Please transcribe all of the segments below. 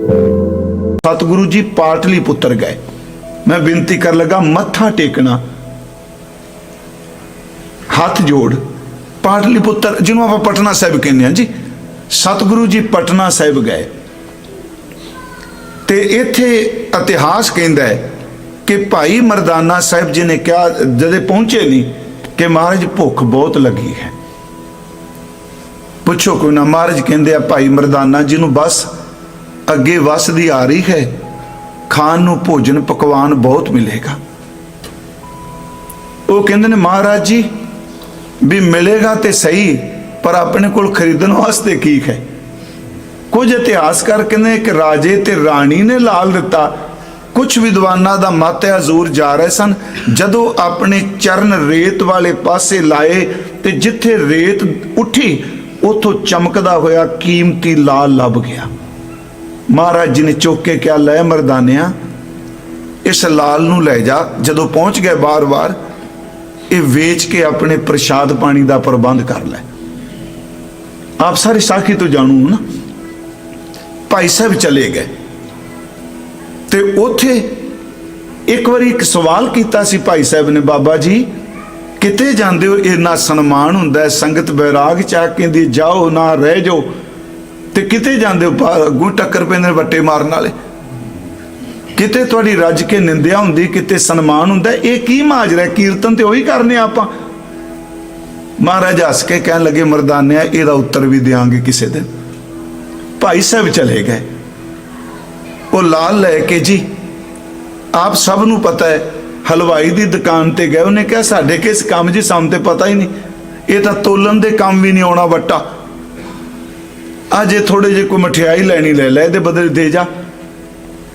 ਸਤਿਗੁਰੂ ਜੀ ਪਾਟਲੀ ਪੁੱਤਰ ਗਏ। ਮੈਂ ਬੇਨਤੀ ਕਰ ਲਗਾ, ਮੱਥਾ ਟੇਕਣਾ। ਹੱਥ ਜੋੜ। ਪਾਟਲੀ ਪੁੱਤਰ, ਜਿਹਨੂੰ ਆਪਾਂ ਪਟਨਾ ਸਾਹਿਬ ਕਹਿੰਦੇ ਹਾਂ ਜੀ। ਸਤਿਗੁਰੂ ਜੀ ਪਟਨਾ ਸਾਹਿਬ ਗਏ। ਤੇ ਇੱਥੇ ਇਤਿਹਾਸ ਕਹਿੰਦਾ ਹੈ ਕਿ ਭਾਈ ਮਰਦਾਨਾ ਸਾਹਿਬ ਜੀ ਨੇ ਕਿਹਾ, ਜਦੇ ਪਹੁੰਚੇ ਨਹੀਂ ਕਿ ਮਹਾਰਾਜ ਭੁੱਖ ਬਹੁਤ ਲੱਗੀ ਹੈ। ਪੁੱਛੋ ਕੋਈ ਨਾ, ਮਹਾਰਾਜ ਕਹਿੰਦੇ ਆ ਭਾਈ ਮਰਦਾਨਾ ਜੀ ਨੂੰ ਬਸ ਅੱਗੇ ਵੱਸਦੀ ਆ ਰਹੀ ਹੈ, ਖਾਣ ਨੂੰ ਭੋਜਨ ਪਕਵਾਨ ਬਹੁਤ ਮਿਲੇਗਾ। ਉਹ ਕਹਿੰਦੇ ਨੇ, ਮਹਾਰਾਜ ਜੀ, ਵੀ ਮਿਲੇਗਾ ਤੇ ਸਹੀ, ਪਰ ਆਪਣੇ ਕੋਲ ਖਰੀਦਣ ਵਾਸਤੇ ਕੀ ਹੈ? ਕੁਝ ਇਤਿਹਾਸਕਾਰ ਕਹਿੰਦੇ ਕਿ ਰਾਜੇ ਤੇ ਰਾਣੀ ਨੇ ਲਾਲ ਦਿੱਤਾ। ਕੁਝ ਵਿਦਵਾਨਾਂ ਦਾ ਮਤ ਹੈ, ਹਜ਼ੂਰ ਜਾ ਰਹੇ ਸਨ। ਜਦੋਂ ਆਪਣੇ ਚਰਨ ਰੇਤ ਵਾਲੇ ਪਾਸੇ ਲਾਏ ਤੇ ਜਿੱਥੇ ਰੇਤ ਉੱਠੀ, ਉਥੋਂ ਚਮਕਦਾ ਹੋਇਆ ਕੀਮਤੀ ਲਾਲ ਲੱਭ ਗਿਆ। ਮਹਾਰਾਜ ਜੀ ਨੇ ਚੁੱਕ ਕੇ ਕਿਹਾ, ਲੈ ਮਰਦਾਨਿਆ, ਇਸ ਲਾਲ ਨੂੰ ਲੈ ਜਾ। ਜਦੋਂ ਪਹੁੰਚ ਗਏ ਬਾਰ-ਬਾਰ, ਇਹ ਵੇਚ ਕੇ ਆਪਣੇ ਪ੍ਰਸ਼ਾਦ ਪਾਣੀ ਦਾ ਪ੍ਰਬੰਧ ਕਰ ਲੈ। ਆਪ ਸਾਰੇ ਸਾਖੀ ਤੋਂ ਜਾਣੂ ਨਾ। ਭਾਈ ਸਾਹਿਬ ਚਲੇ ਗਏ। ਤੇ ਉਥੇ ਇੱਕ ਵਾਰੀ ਇੱਕ ਸਵਾਲ ਕੀਤਾ ਸੀ ਭਾਈ ਸਾਹਿਬ ਨੇ, ਬਾਬਾ ਜੀ, ਕਿਤੇ ਜਾਂਦੇ ਹੋ, ਇੰਨਾ ਸਨਮਾਨ ਹੁੰਦਾ ਹੈ, ਸੰਗਤ ਬੈਰਾਗ ਚਾ ਕਹਿੰਦੀ, ਜਾਓ ਨਾ ਰਹਿ ਜਾਓ। ਤੇ ਕਿਤੇ ਜਾਂਦੇ ਅੱਗੂ ਟੱਕਰ ਪੈਂਦੇ ਵੱਟੇ ਮਾਰਨ ਵਾਲੇ। ਕਿਤੇ ਤੁਹਾਡੀ ਰੱਜ ਕੇ ਨਿੰਦਿਆ ਹੁੰਦੀ, ਕਿਤੇ ਸਨਮਾਨ ਹੁੰਦਾ, ਇਹ ਕੀ ਮਾਜਰਾ ਕੀਰਤਨ ਤੇ ਉਹੀ ਕਰਨੇ ਆਪਾਂ। ਮਹਾਰਾਜ ਹੱਸ ਕੇ ਕਹਿਣ ਲੱਗੇ, ਮਰਦਾਨਿਆ, ਇਹਦਾ ਉੱਤਰ ਵੀ ਦੇਾਂਗੇ ਕਿਸੇ ਦਿਨ। ਭਾਈ ਸਾਹਿਬ ਚਲੇ ਗਏ। ਉਹ ਲਾਲ ਲੈ ਕੇ ਜੀ, ਆਪ ਸਭ ਨੂੰ ਪਤਾ ਹੈ, ਹਲਵਾਈ ਦੀ ਦੁਕਾਨ ਤੇ ਗਏ। ਉਹਨੇ ਕਿਹਾ, ਸਾਡੇ ਕਿਸ ਕੰਮ ਜੀ ਸਾਨੂੰ ਤੇ ਪਤਾ ਹੀ ਨਹੀਂ। ਇਹ ਤਾਂ ਤੋਲਣ ਦੇ ਕੰਮ ਵੀ ਨਹੀਂ ਆਉਣਾ ਵੱਟਾ। ਅਜੇ ਥੋੜੇ ਜੇ ਕੋਈ ਮਠਿਆਈ ਲੈਣੀ ਲੈ ਲੈ, ਇਹਦੇ ਬਦਲੇ ਦੇ ਜਾ।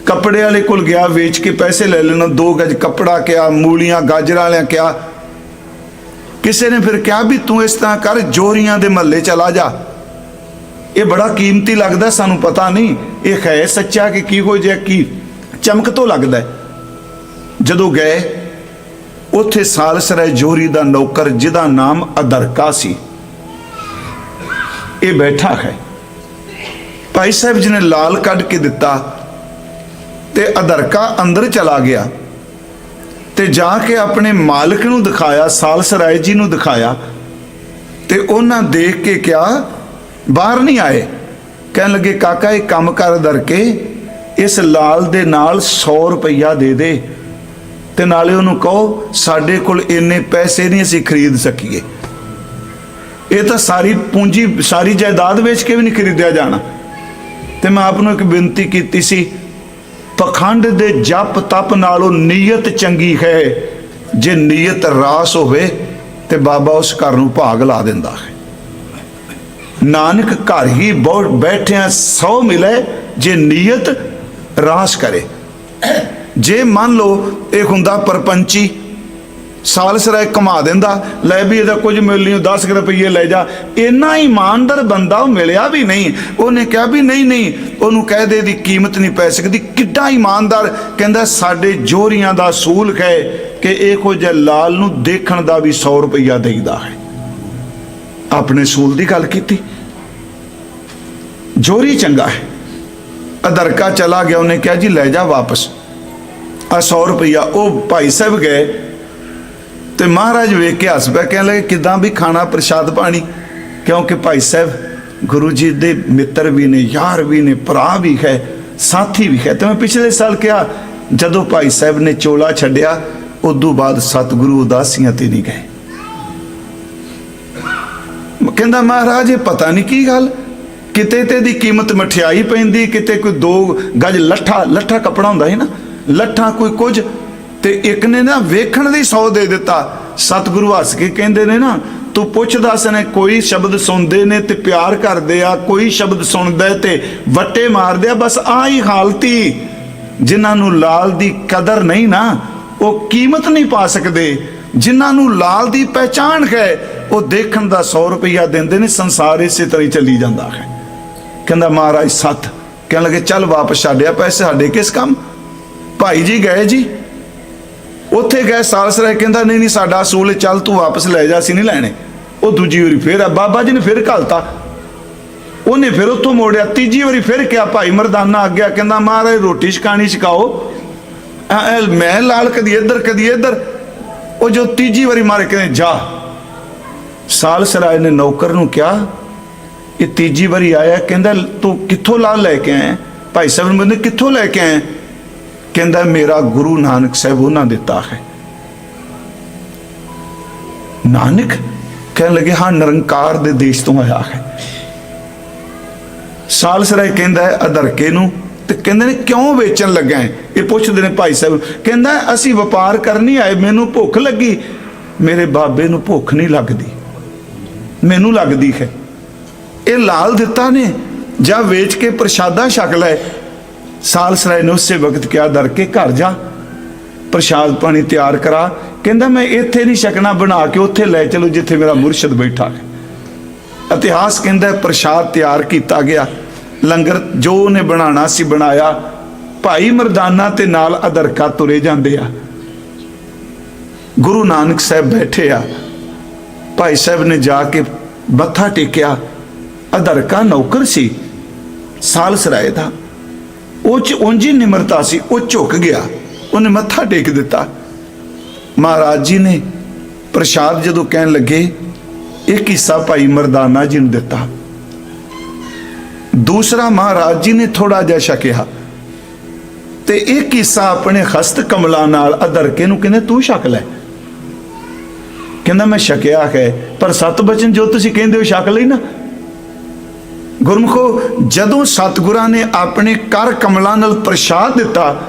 ਕੱਪੜੇ ਵਾਲੇ ਕੋਲ ਗਿਆ, ਵੇਚ ਕੇ ਪੈਸੇ ਲੈ ਲੈਣਾ, ਦੋ ਗਜ ਕੱਪੜਾ ਕਿਹਾ ਮੂਲੀਆਂ, ਗਾਜਰਾਂ ਵਾਲਿਆਂ ਕਿਹਾ ਕਿਸੇ ਨੇ ਫਿਰ ਕਿਹਾ ਵੀ ਤੂੰ ਇਸ ਤਰ੍ਹਾਂ ਕਰ, ਜੋਰੀਆਂ ਦੇ ਮਹੱਲੇ ਚਲਾ ਜਾ। ਇਹ ਬੜਾ ਕੀਮਤੀ ਲੱਗਦਾ, ਸਾਨੂੰ ਪਤਾ ਨਹੀਂ। ਇਹ ਹੈ ਸੱਚਾ ਕਿ ਕੀ ਹੋ ਜਿਆ ਕੀ ਚਮਕ ਤੋਂ ਲੱਗਦਾ ਜਦੋਂ ਗਏ, ਉੱਥੇ ਸਾਲਸਰਾ ਜੋਰੀ ਦਾ ਨੌਕਰ, ਜਿਹਦਾ ਨਾਮ ਅਦਰਕਾ ਸੀ। ਇਹ ਬੈਠਾ ਹੈ। ਭਾਈ ਸਾਹਿਬ ਜੀ ਨੇ ਲਾਲ ਕੱਢ ਕੇ ਦਿੱਤਾ ਤੇ ਅਦਰਕਾ ਅੰਦਰ ਚਲਾ ਗਿਆ ਤੇ ਜਾ ਕੇ ਆਪਣੇ ਮਾਲਕ ਨੂੰ ਦਿਖਾਇਆ ਸਾਲਸਰਾਏ ਜੀ ਨੂੰ ਦਿਖਾਇਆ ਤੇ ਉਹਨਾਂ ਦੇਖ ਕੇ ਕਿਹਾ, ਬਾਹਰ ਨਹੀਂ ਆਏ। ਕਹਿਣ ਲੱਗੇ, ਕਾਕਾ, ਇਹ ਕੰਮ ਕਰ ਦਰ ਕੇ ਇਸ ਲਾਲ ਦੇ ਨਾਲ 100 ਰੁਪਈਆ ਦੇ ਦੇ ਤੇ ਨਾਲੇ ਉਹਨੂੰ ਕਹੋ, ਸਾਡੇ ਕੋਲ ਇੰਨੇ ਪੈਸੇ ਨਹੀਂ ਅਸੀਂ ਖਰੀਦ ਸਕੀਏ। ਇਹ ਤਾਂ ਸਾਰੀ ਪੂੰਜੀ, ਸਾਰੀ ਜਾਇਦਾਦ ਵੇਚ ਕੇ ਵੀ ਨਹੀਂ ਖਰੀਦਿਆ ਜਾਣਾ। ਤੇ ਮੈਂ ਆਪ ਨੂੰ ਇੱਕ ਬੇਨਤੀ ਕੀਤੀ ਸੀ, ਪਖੰਡ ਦੇ ਜਪ ਤਪ ਨਾਲੋਂ ਨੀਅਤ ਚੰਗੀ ਹੈ। ਜੇ ਨੀਅਤ ਰਾਸ ਹੋਵੇ ਤੇ ਬਾਬਾ ਉਸ ਘਰ ਨੂੰ ਭਾਗ ਲਾ ਦਿੰਦਾ ਹੈ। ਨਾਨਕ ਘਰ ਹੀ ਬਹੁਤ ਬੈਠਿਆਂ ਸੌ ਮਿਲੇ, ਜੇ ਨੀਅਤ ਰਾਸ ਕਰੇ। ਜੇ ਮੰਨ ਲਓ ਇਹ ਹੁੰਦਾ ਪਰਪੰਚੀ ਸਾਲਸਰਾਏ ਕਮਾ ਦਿੰਦਾ, ਲੈ ਵੀ ਇਹਦਾ ਕੁਝ ਮਿਲ ਨਹੀਂ 10 ਰੁਪਏ ਲੈ ਜਾ। ਇੰਨਾ ਇਮਾਨਦਾਰ ਬੰਦਾ ਉਹ ਮਿਲਿਆ ਵੀ ਨਹੀਂ। ਉਹਨੇ ਕਿਹਾ ਵੀ ਨਹੀਂ ਨਹੀਂ, ਉਹਨੂੰ ਕਹਿ ਦੇ ਦੀ ਕੀਮਤ ਨਹੀਂ ਪੈ ਸਕਦੀ। ਕਿੱਡਾ ਇਮਾਨਦਾਰ, ਕਹਿੰਦਾ ਸਾਡੇ ਜੋਰੀਆਂ ਦਾ ਸੂਲ ਹੈ ਕਿ ਇਹੋ ਜਿਹੇ ਲਾਲ ਨੂੰ ਦੇਖਣ ਦਾ ਵੀ 100 ਰੁਪਇਆ ਦੇਈਦਾ ਹੈ। ਆਪਣੇ ਸੂਲ ਦੀ ਗੱਲ ਕੀਤੀ। ਜੋਰੀ ਚੰਗਾ ਹੈ। ਅਦਰਕਾ ਚਲਾ ਗਿਆ, ਉਹਨੇ ਕਿਹਾ ਜੀ, ਲੈ ਜਾ ਵਾਪਸ। ਆ 100 ਰੁਪਇਆ ਉਹ ਭਾਈ ਸਾਹਿਬ ਗਏ। ਤੇ ਮਹਾਰਾਜ ਵੇਖ ਕੇ ਹੱਸ ਪਿਆ ਕਹਿਣ ਲੱਗੇ, ਕਿਦਾਂ ਵੀ ਖਾਣਾ ਪ੍ਰਸ਼ਾਦ ਪਾਣੀ? ਕਿਉਂਕਿ ਭਾਈ ਸਾਹਿਬ, ਗੁਰੂ ਜੀ ਦੇ ਮਿੱਤਰ ਵੀ ਨੇ, ਯਾਰ ਵੀ ਨੇ, ਭਰਾ ਵੀ ਹੈ, ਸਾਥੀ ਵੀ ਹੈ। ਤੇ ਮੈਂ ਪਿਛਲੇ ਸਾਲ ਕਿਹਾ, ਜਦੋਂ ਭਾਈ ਸਾਹਿਬ ਨੇ ਚੋਲਾ ਛੱਡਿਆ, ਉਦੋਂ ਬਾਅਦ ਸਤਿਗੁਰੂ ਉਦਾਸੀਆਂ ਤੇ ਨਹੀਂ ਗਏ। ਕਹਿੰਦਾ, ਮਹਾਰਾਜ, ਇਹ ਪਤਾ ਨਹੀਂ ਕੀ ਗੱਲ। ਕਿਤੇ ਤੇ ਦੀ ਕੀਮਤ ਮਠਿਆਈ ਪੈਂਦੀ, ਕਿਤੇ ਕੋਈ ਦੋ ਗਜ ਲੱਠਾ ਲੱਠਾ ਕੱਪੜਾ ਹੁੰਦਾ ਸੀ ਨਾ, ਲੱਠਾ ਕੋਈ ਕੁਝ ਤੇ ਇੱਕ ਨੇ ਨਾ ਵੇਖਣ ਦੀ ਸੌ ਦੇ ਦਿੱਤਾ। ਸਤਿਗੁਰੂ ਹੱਸ ਕੇ ਕਹਿੰਦੇ ਨੇ ਨਾ, ਤੂੰ ਪੁੱਛਦਾ ਸਨੇ ਕੋਈ ਸ਼ਬਦ ਸੁਣਦੇ ਨੇ ਤੇ ਪਿਆਰ ਕਰਦੇ ਆ, ਕੋਈ ਸ਼ਬਦ ਸੁਣਦਾ ਤੇ ਵੱਟੇ ਮਾਰਦੇ ਆ, ਬਸ ਆ ਹੀ ਹਾਲਤੀ। ਜਿਨ੍ਹਾਂ ਨੂੰ ਲਾਲ ਦੀ ਕਦਰ ਨਹੀਂ ਨਾ, ਉਹ ਕੀਮਤ ਨਹੀਂ ਪਾ ਸਕਦੇ। ਜਿਨ੍ਹਾਂ ਨੂੰ ਲਾਲ ਦੀ ਪਹਿਚਾਣ ਹੈ, ਉਹ ਦੇਖਣ ਦਾ 100 ਰੁਪਇਆ ਦਿੰਦੇ ਨੇ, ਸੰਸਾਰ ਇਸੇ ਤਰ੍ਹਾਂ ਹੀ ਚੱਲੀ ਜਾਂਦਾ ਹੈ। ਕਹਿੰਦਾ, ਮਹਾਰਾਜ, ਸੱਤ। ਕਹਿਣ ਲੱਗੇ, ਚੱਲ ਵਾਪਸ ਛੱਡਿਆ ਪੈਸੇ, ਸਾਡੇ ਕਿਸ ਕੰਮ? ਭਾਈ ਜੀ, ਗਏ ਜੀ। ਉੱਥੇ ਗਏ ਸਾਲਸਰਾਏ ਕਹਿੰਦਾ, ਨਹੀਂ ਨਹੀਂ, ਸਾਡਾ ਅਸੂਲ ਚੱਲ ਤੂੰ ਵਾਪਸ ਲੈ ਜਾ, ਅਸੀਂ ਨਹੀਂ ਲੈਣੇ। ਉਹ ਦੂਜੀ ਵਾਰੀ ਫੇਰ, ਆ, ਬਾਬਾ ਜੀ ਨੇ ਫੇਰ ਘਲਤਾ। ਉਹਨੇ ਫਿਰ ਉੱਥੋਂ ਮੋੜਿਆ। ਤੀਜੀ ਵਾਰੀ ਫਿਰ ਕਿਹਾ, ਭਾਈ ਮਰਦਾਨਾ ਆ। ਗਿਆ ਕਹਿੰਦਾ, ਮਹਾਰਾਜ, ਰੋਟੀ ਛਕਾਣੀ ਛਕਾਓ। ਮੈਂ ਲਾਲ ਕਦੀ ਇੱਧਰ ਕਦੀ ਇੱਧਰ। ਉਹ ਜੋ ਤੀਜੀ ਵਾਰੀ ਮਾਰੇ ਕਹਿੰਦੇ, ਜਾ। ਸਾਲ ਸਰਾਏ ਨੇ ਨੌਕਰ ਨੂੰ ਕਿਹਾ, ਇਹ ਤੀਜੀ ਵਾਰੀ ਆਇਆ ਕਹਿੰਦਾ, ਤੂੰ ਕਿੱਥੋਂ ਲਾਲ ਲੈ ਕੇ ਆਇਆ ਭਾਈ ਸਾਹਿਬ ਨੇ ਬੰਦੇ ਕਿੱਥੋਂ ਲੈ ਕੇ ਆਇਆ ਕਹਿੰਦਾ ਮੇਰਾ ਗੁਰੂ ਨਾਨਕ ਸਾਹਿਬ ਉਹਨਾਂ ਦਿੱਤਾ ਹੈ। ਨਾਨਕ ਕਹਿਣ ਲੱਗੇ, ਹਾਂ, ਨਿਰੰਕਾਰ ਦੇ ਦੇਸ਼ ਤੋਂ ਆਇਆ ਹੈ। ਸਾਲਸਰਾਏ ਕਹਿੰਦਾ ਹੈ, ਅਧਰਕੇ ਨੂੰ, ਤੇ ਕਹਿੰਦੇ ਨੇ, ਕਿਉਂ ਵੇਚਣ ਲੱਗਾ ਹੈ? ਇਹ ਪੁੱਛਦੇ ਨੇ ਭਾਈ ਸਾਹਿਬ। ਕਹਿੰਦਾ ਅਸੀਂ ਵਪਾਰ ਕਰਨੀ ਆਏ, ਮੈਨੂੰ ਭੁੱਖ ਲੱਗੀ। ਮੇਰੇ ਬਾਬੇ ਨੂੰ ਭੁੱਖ ਨਹੀਂ ਲੱਗਦੀ। ਮੈਨੂੰ ਲੱਗਦੀ ਹੈ। ਇਹ ਲਾਲ ਦਿੱਤਾ ਨੇ, ਜਾਂ ਵੇਚ ਕੇ ਪ੍ਰਸ਼ਾਦਾ ਛਕ ਲੈ ਸਾਲਸਰਾਏ ਨੇ ਉਸੇ ਵਕਤ ਕਿਹਾ ਦਰ ਕੇ ਘਰ ਜਾ, ਪ੍ਰਸ਼ਾਦ ਪਾਣੀ ਤਿਆਰ ਕਰਾ। ਕਹਿੰਦਾ, ਮੈਂ ਇੱਥੇ ਨਹੀਂ ਛਕਣਾ, ਬਣਾ ਕੇ ਉੱਥੇ ਲੈ ਚਲੋ ਜਿੱਥੇ ਮੇਰਾ ਮੁਰਸ਼ਿਦ ਬੈਠਾ ਹੈ। ਇਤਿਹਾਸ ਕਹਿੰਦਾ, ਪ੍ਰਸ਼ਾਦ ਤਿਆਰ ਕੀਤਾ ਗਿਆ। ਲੰਗਰ ਜੋ ਉਹਨੇ ਬਣਾਉਣਾ ਸੀ, ਬਣਾਇਆ। ਭਾਈ ਮਰਦਾਨਾ ਤੇ ਨਾਲ ਅਦਰਕਾ ਤੁਰੇ ਜਾਂਦੇ ਆ। ਗੁਰੂ ਨਾਨਕ ਸਾਹਿਬ ਬੈਠੇ ਆ। ਭਾਈ ਸਾਹਿਬ ਨੇ ਜਾ ਕੇ ਮੱਥਾ ਟੇਕਿਆ। ਅਦਰਕਾ ਨੌਕਰ ਸੀ ਸਾਲਸਰਾਏ ਦਾ। ਉਹ ਚ ਉਂਝੀ ਨਿਮਰਤਾ ਸੀ, ਉਹ ਝੁਕ ਗਿਆ। ਉਹਨੇ ਮੱਥਾ ਟੇਕ ਦਿੱਤਾ। ਮਹਾਰਾਜ ਜੀ ਨੇ ਪ੍ਰਸ਼ਾਦ ਜਦੋਂ ਕਹਿਣ ਲੱਗੇ ਇੱਕ ਹਿੱਸਾ ਭਾਈ ਮਰਦਾਨਾ ਜੀ ਨੂੰ ਦਿੱਤਾ। ਦੂਸਰਾ ਮਹਾਰਾਜ ਜੀ ਨੇ ਥੋੜਾ ਜਿਹਾ ਛਕਿਆ ਤੇ ਇੱਕ ਹਿੱਸਾ ਆਪਣੇ ਹਸਤ ਕਮਲਾਂ ਨਾਲ ਅਦਰਕੇ ਨੂੰ ਕਹਿੰਦੇ ਤੂੰ ਛਕ ਲੈ? ਕਹਿੰਦਾ, ਮੈਂ ਛਕਿਆ ਹੈ, ਪਰ ਸਤ ਬਚਨ ਜੋ ਤੁਸੀਂ ਕਹਿੰਦੇ ਹੋ ਛਕ ਲਈ ਨਾ? ਗੁਰਮਖੋ, ਜਦੋਂ ਸਤਿਗੁਰਾਂ ਨੇ ਆਪਣੇ ਕਰ ਕਮਲਾਂ ਨਾਲ ਪ੍ਰਸ਼ਾਦ ਦਿੱਤਾ,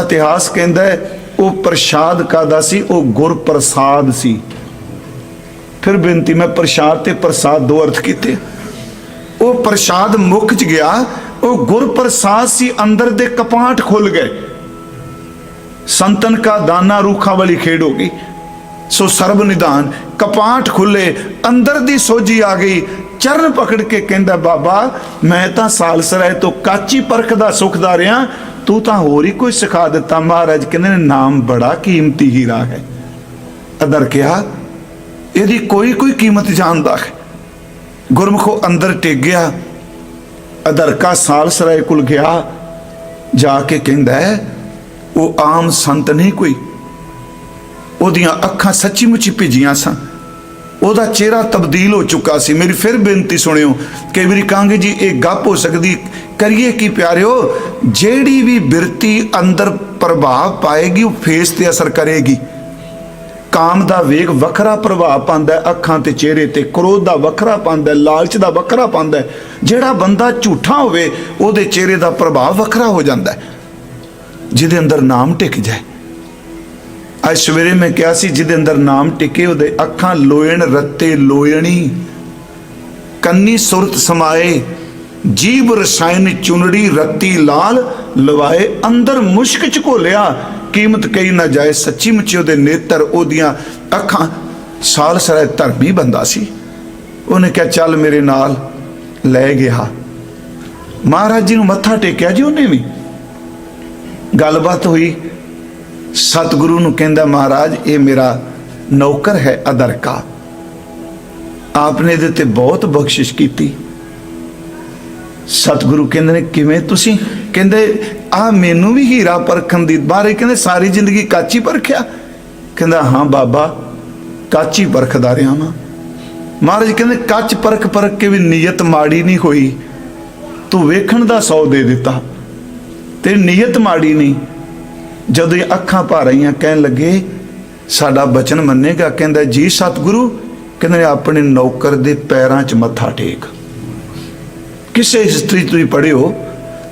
ਇਤਿਹਾਸ ਕਹਿੰਦਾ ਹੈ, ਉਹ ਪ੍ਰਸ਼ਾਦ ਕਾਦਾ ਸੀ? ਉਹ ਗੁਰ ਪ੍ਰਸਾਦ ਸੀ। ਫਿਰ ਬੇਨਤੀ, ਮੈਂ ਪ੍ਰਸ਼ਾਦ ਤੇ ਪ੍ਰਸਾਦ ਦੋ ਅਰਥ ਕੀਤੇ। ਉਹ ਪ੍ਰਸ਼ਾਦ ਮੁੱਖ ਚ ਗਿਆ, ਉਹ ਗੁਰ ਪ੍ਰਸਾਦ ਸੀ, ਅੰਦਰ ਦੇ ਕਪਾਟ ਖੁੱਲ ਗਏ। ਸੰਤਨ ਕਾ ਦਾਨਾ ਰੂਖਾ ਵਾਲੀ ਖੇਡ ਹੋ ਗਈ। ਸੋ ਸਰਬ ਨਿਦਾਨ ਕਪਾਟ ਖੁੱਲੇ, ਅੰਦਰ ਦੀ ਸੋਝੀ ਆ ਗਈ ਚਰਨ ਪਕੜ ਕੇ ਕਹਿੰਦਾ, ਬਾਬਾ, ਮੈਂ ਤਾਂ ਸਾਲਸਰਾਏ ਤੋਂ ਕਾਚੀ ਪਰਖ ਦਾ ਸੁਖਦਾ ਰਿਆਂ ਤੂੰ ਤਾਂ ਹੋਰ ਹੀ ਕੋਈ ਸਿਖਾ ਦਿੱਤਾ ਮਹਾਰਾਜ। ਕਹਿੰਦੇ ਨੇ, ਨਾਮ ਬੜਾ ਕੀਮਤੀ ਹੀਰਾ ਹੈ। ਅਦਰ ਕਿਹਾ, ਇਹਦੀ ਕੋਈ ਕੋਈ ਕੀਮਤ ਜਾਣਦਾ ਹੈ। ਗੁਰਮੁਖੋ ਅੰਦਰ ਟਿਕ ਗਿਆ ਅਦਰਕਾ ਸਾਲਸਰਾਏ ਕੋਲ ਗਿਆ। ਜਾ ਕੇ ਕਹਿੰਦਾ, ਉਹ ਆਮ ਸੰਤ ਨਹੀਂ ਕੋਈ। ਉਹਦੀਆਂ ਅੱਖਾਂ ਸੱਚੀ ਮੁੱਚੀ ਭਿੱਜੀਆਂ ਸਨ। ਉਹਦਾ ਚਿਹਰਾ ਤਬਦੀਲ ਹੋ ਚੁੱਕਾ ਸੀ। ਮੇਰੀ ਫਿਰ ਬੇਨਤੀ ਸੁਣਿਓ ਕਈ ਵਾਰੀ ਕਹਾਂਗੇ ਜੀ, ਇਹ ਗੱਪ ਹੋ ਸਕਦੀ। ਕਰੀਏ ਕੀ ਪਿਆਰਿਓ? ਜਿਹੜੀ ਵੀ ਬਿਰਤੀ ਅੰਦਰ ਪ੍ਰਭਾਵ ਪਾਏਗੀ, ਉਹ ਫੇਸ ਤੇ ਅਸਰ ਕਰੇਗੀ। ਕਾਮ ਦਾ ਵੇਗ ਵੱਖਰਾ ਪ੍ਰਭਾਵ ਪਾਉਂਦਾ ਹੈ, ਅੱਖਾਂ ਤੇ ਚਿਹਰੇ ਤੇ ਕ੍ਰੋਧ ਦਾ ਵੱਖਰਾ ਪਾਉਂਦਾ ਹੈ, ਲਾਲਚ ਦਾ ਵੱਖਰਾ ਪਾਉਂਦਾ ਹੈ। ਜਿਹੜਾ ਬੰਦਾ ਝੂਠਾ ਹੋਵੇ, ਉਹਦੇ ਚਿਹਰੇ ਦਾ ਪ੍ਰਭਾਵ ਵੱਖਰਾ ਹੋ ਜਾਂਦਾ ਹੈ। ਜਿਹਦੇ ਅੰਦਰ ਨਾਮ ਟਿਕ ਜਾਏ। ਅੱਜ ਸਵੇਰੇ ਮੈਂ ਕਿਹਾ ਸੀ, ਜਿਹਦੇ ਅੰਦਰ ਨਾਮ ਟਿਕੇ, ਉਹਦੇ ਅੱਖਾਂ ਲੋਇਣ, ਰੱਤੇ ਲੋਇਣੀ, ਕੰਨੀ ਸੁਰਤ ਸਮਾਏ ਜੀਵ ਰਸਾਇਣ ਚੁਨੜੀ, ਰੱਤੀ ਲਾਲ, ਲਵਾਏ, ਅੰਦਰ ਮੁਸ਼ਕ ਚ ਘੋਲਿਆ। ਕੀਮਤ ਕਈ ਨਾ ਜਾਏ, ਸੱਚੀ ਮੁੱਚੀ ਉਹਦੇ ਨੇਤਰ, ਉਹਦੀਆਂ ਅੱਖਾਂ, ਸਾਲ ਸਰਾਏ ਧਰਮੀ ਬੰਦਾ ਸੀ। ਉਹਨੇ ਕਿਹਾ, ਚੱਲ ਮੇਰੇ ਨਾਲ ਲੈ ਗਿਆ। ਮਹਾਰਾਜ ਜੀ ਨੂੰ ਮੱਥਾ ਟੇਕਿਆ ਜੀ ਉਹਨੇ ਵੀ। ਗੱਲਬਾਤ ਹੋਈ। ਸਤਿਗੁਰੂ ਨੂੰ ਕਹਿੰਦਾ, ਮਹਾਰਾਜ, ਇਹ ਮੇਰਾ ਨੌਕਰ ਹੈ ਅਦਰਕਾ ਆਪਨੇ ਇਹਦੇ ਤੇ ਬਹੁਤ ਬਖਸ਼ਿਸ਼ ਕੀਤੀ। ਸਤਿਗੁਰੂ ਕਹਿੰਦੇ ਨੇ, ਕਿਵੇਂ ਤੁਸੀਂ? ਕਹਿੰਦੇ ਆ ਮੈਨੂੰ ਵੀ ਹੀਰਾ ਪਰਖਣ ਦੀ ਬਾਰੇ ਕਹਿੰਦੇ, ਸਾਰੀ ਜ਼ਿੰਦਗੀ ਕਾਚੀ ਪਰਖਿਆ? ਕਹਿੰਦਾ, ਹਾਂ ਬਾਬਾ, ਕਾਚੀ ਪਰਖਦਾ ਰਿਹਾ ਮੈਂ ਮਹਾਰਾਜ ਕਹਿੰਦੇ, ਕੱਚ ਪਰਖ ਪਰਖ ਕੇ ਵੀ ਨੀਅਤ ਮਾੜੀ ਨਹੀਂ ਹੋਈ। ਤੂੰ ਵੇਖਣ ਦਾ ਸੌ ਦੇ ਦਿੱਤਾ। ਤੇ ਨੀਅਤ ਮਾੜੀ ਨਹੀਂ। ਜਦੋਂ ਇਹ ਅੱਖਾਂ ਭਰ ਰਹੀਆਂ ਕਹਿਣ ਲੱਗੇ, ਸਾਡਾ ਬਚਨ ਮੰਨੇਗਾ? ਕਹਿੰਦਾ, ਜੀ ਸਤਿਗੁਰੂ। ਕਹਿੰਦੇ, ਆਪਣੇ ਨੌਕਰ ਦੇ ਪੈਰਾਂ 'ਚ ਮੱਥਾ ਟੇਕ। ਕਿਸੇ ਹਿਸਟਰੀ ਤੁਸੀਂ ਪੜ੍ਹਿਓ,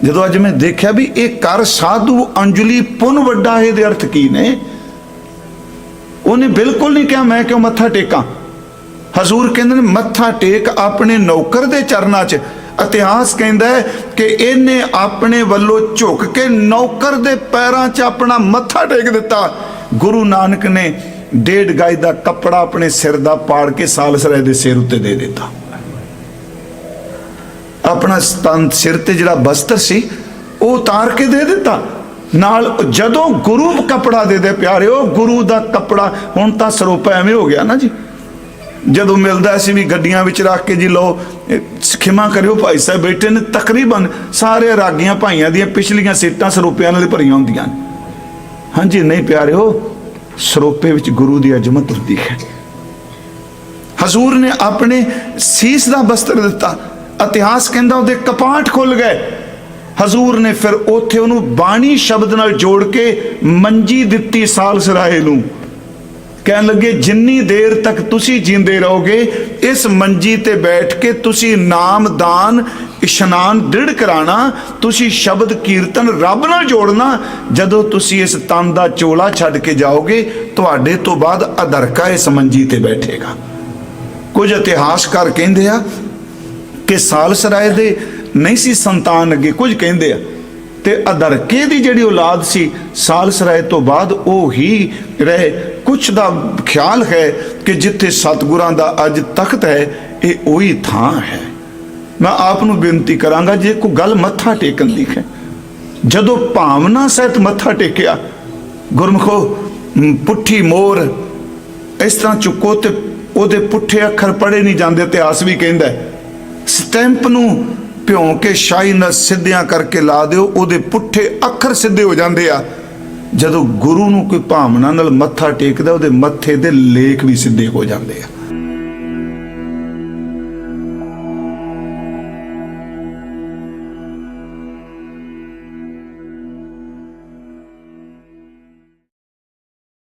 ਜਦੋਂ ਅੱਜ ਮੈਂ ਦੇਖਿਆ ਵੀ ਇਹ ਕਰ ਸਾਧੂ ਅੰਜਲੀ ਪੁੰਨ ਵੱਡਾ, ਇਹਦੇ ਅਰਥ ਕੀ ਨੇ? ਉਹਨੇ ਬਿਲਕੁਲ ਨਹੀਂ ਕਿਹਾ, ਮੈਂ ਕਿਉਂ ਮੱਥਾ ਟੇਕਾਂ? ਹਜ਼ੂਰ ਕਹਿੰਦੇ ਨੇ, ਮੱਥਾ ਟੇਕ ਆਪਣੇ ਨੌਕਰ ਦੇ ਚਰਨਾਂ 'ਚ। ਇਤਿਹਾਸ ਕਹਿੰਦਾ ਹੈ ਕਿ ਇਹਨੇ ਆਪਣੇ ਵੱਲੋਂ ਝੁਕ ਕੇ ਨੌਕਰ ਦੇ ਪੈਰਾਂ 'ਚ ਆਪਣਾ ਮੱਥਾ ਟੇਕ ਦਿੱਤਾ। ਗੁਰੂ ਨਾਨਕ ਨੇ ਡੇਢ ਗਾਈ ਦਾ ਕੱਪੜਾ ਆਪਣੇ ਸਿਰ ਦਾ ਪਾੜ ਕੇ ਸਾਲਸਰਾਏ ਦੇ ਸਿਰ ਉੱਤੇ ਦੇ ਦਿੱਤਾ। ਆਪਣਾ ਸਤਨ ਸਿਰ ਤੇ ਜਿਹੜਾ ਬਸਤਰ ਸੀ, ਉਹ ਉਤਾਰ ਕੇ ਦੇ ਦਿੱਤਾ। ਨਾਲ ਜਦੋਂ ਗੁਰੂ ਕੱਪੜਾ ਦੇ ਦੇ ਪਿਆਰਿਓ, ਗੁਰੂ ਦਾ ਕੱਪੜਾ, ਹੁਣ ਤਾਂ ਸਰੋਪਾ ਐਵੇਂ ਹੋ ਗਿਆ ਨਾ ਜੀ। ਜਦੋਂ ਮਿਲਦਾ ਸੀ ਵੀ ਗੱਡੀਆਂ ਵਿੱਚ ਰੱਖ ਕੇ ਜੀ ਲਓ, ਇਹ ਖਿਮਾ ਕਰਿਓ ਭਾਈ ਸਾਹਿਬ ਬੈਠੇ ਨੇ ਤਕਰੀਬਨ ਸਾਰੇ ਰਾਗੀਆਂ ਭਾਈਆਂ ਦੀਆਂ ਪਿਛਲੀਆਂ ਸੀਟਾਂ ਸਰੋਪਿਆਂ ਨਾਲ ਭਰੀਆਂ ਹੁੰਦੀਆਂ ਹਾਂਜੀ, ਨਹੀਂ ਪਿਆਰਿਓ, ਸਰੋਪੇ ਵਿੱਚ ਗੁਰੂ ਦੀ ਅਜ਼ਮਤ ਹੁੰਦੀ ਹੈ। ਹਜ਼ੂਰ ਨੇ ਆਪਣੇ ਸੀਸ ਦਾ ਬਸਤਰ ਦਿੱਤਾ, ਇਤਿਹਾਸ ਕਹਿੰਦਾ ਉਹਦੇ ਕਪਾਟ ਖੁੱਲ ਗਏ। ਹਜ਼ੂਰ ਨੇ ਫਿਰ ਉੱਥੇ ਉਹਨੂੰ ਬਾਣੀ ਸ਼ਬਦ ਨਾਲ ਜੋੜ ਕੇ ਮੰਜੀ ਦਿੱਤੀ ਸਾਲ ਸਰਾਏ ਨੂੰ। ਕਹਿਣ ਲੱਗੇ, ਜਿੰਨੀ ਦੇਰ ਤੱਕ ਤੁਸੀਂ ਜਿੰਦੇ ਰਹੋਗੇ, ਇਸ ਮੰਜੀ ਤੇ ਬੈਠ ਕੇ ਤੁਸੀਂ ਨਾਮਦਾਨ ਇਸ਼ਨਾਨ ਦ੍ਰਿੜ ਕਰਾਣਾ, ਤੁਸੀਂ ਸ਼ਬਦ ਕੀਰਤਨ ਰੱਬ ਨਾਲ ਜੋੜਨਾ, ਜਦੋਂ ਤੁਸੀਂ ਇਸ ਤਨ ਦਾ ਚੋਲਾ ਛੱਡ ਕੇ ਜਾਓਗੇ, ਤੁਹਾਡੇ ਤੋਂ ਬਾਅਦ ਅਦਰਕਾ ਇਸ ਮੰਜੀ ਤੇ ਬੈਠੇਗਾ। ਕੁਝ ਇਤਿਹਾਸਕਾਰ ਕਹਿੰਦੇ ਆ ਕਿ ਸਾਲਸਰਾਏ ਦੇ ਨਹੀਂ ਸੀ ਸੰਤਾਨ ਅੱਗੇ, ਕੁਝ ਕਹਿੰਦੇ ਆ, ਤੇ ਅਦਰਕੇ ਦੀ ਜਿਹੜੀ ਔਲਾਦ ਸੀ ਸਾਲਸਰਾਏ ਤੋਂ ਬਾਅਦ ਉਹ ਹੀ ਰਹੇ ਕੁਝ ਦਾ ਖਿਆਲ ਹੈ ਕਿ ਜਿੱਥੇ ਸਤਿਗੁਰਾਂ ਦਾ ਅੱਜ ਤਖਤ ਹੈ, ਇਹ ਉਹੀ ਥਾਂ ਹੈ। ਮੈਂ ਆਪ ਨੂੰ ਬੇਨਤੀ ਕਰਾਂਗਾ, ਜੇ ਕੋਈ ਗੱਲ ਮੱਥਾ ਟੇਕਣ ਦੀ ਹੈ। ਜਦੋਂ ਭਾਵਨਾ ਸਹਿਤ ਮੱਥਾ ਟੇਕਿਆ, ਗੁਰਮਖੋ ਪੁੱਠੀ ਮੋਰ, ਇਸ ਤਰ੍ਹਾਂ ਚੁੱਕੋ ਤੇ ਉਹਦੇ ਪੁੱਠੇ ਅੱਖਰ ਪੜੇ ਨਹੀਂ ਜਾਂਦੇ, ਇਤਿਹਾਸ ਵੀ ਕਹਿੰਦਾ ਹੈ। ਸਟੈਂਪ ਨੂੰ ਭਿਉਂ ਕੇ ਸ਼ਾਹੀ ਨਾਲ ਸਿੱਧਿਆਂ ਕਰਕੇ ਲਾ ਦਿਓ, ਉਹਦੇ ਪੁੱਠੇ ਅੱਖਰ ਸਿੱਧੇ ਹੋ ਜਾਂਦੇ ਆ। ਜਦੋਂ ਗੁਰੂ ਨੂੰ ਕੋਈ ਭਾਵਨਾ ਨਾਲ ਮੱਥਾ ਟੇਕਦਾ, ਉਹਦੇ ਮੱਥੇ ਦੇ ਲੇਖ ਵੀ ਸਿੱਧੇ ਹੋ ਜਾਂਦੇ ਆ।